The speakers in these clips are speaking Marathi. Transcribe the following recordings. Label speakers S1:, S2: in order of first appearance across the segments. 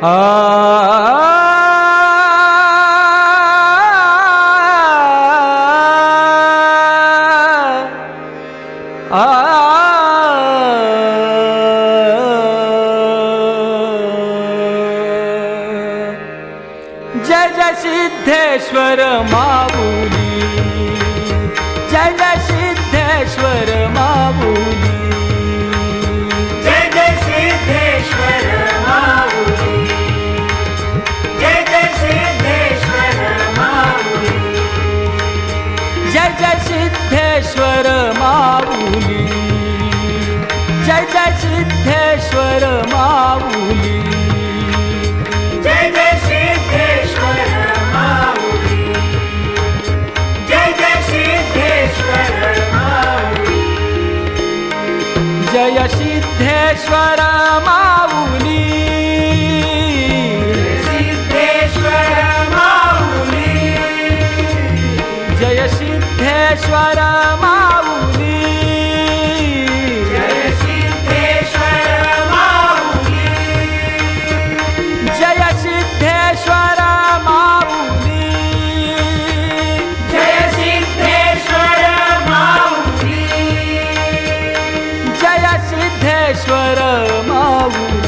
S1: आ जय जय सिद्धेश्वर माऊली जय जय सिद्धेश्वर माऊली. जय जय सिद्धेश्वर माऊली. जय सिद्धेश्वर माऊली. जय जय सिद्धेश्वर माऊली. जय सिद्धेश्वर माऊली. सिद्धेश्वर माऊली सिद्धेश्वर जय सिद्धेश्वर माऊली जय सिद्धेश्वर माऊली जय Siddheshwar Mauli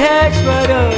S1: catch what up.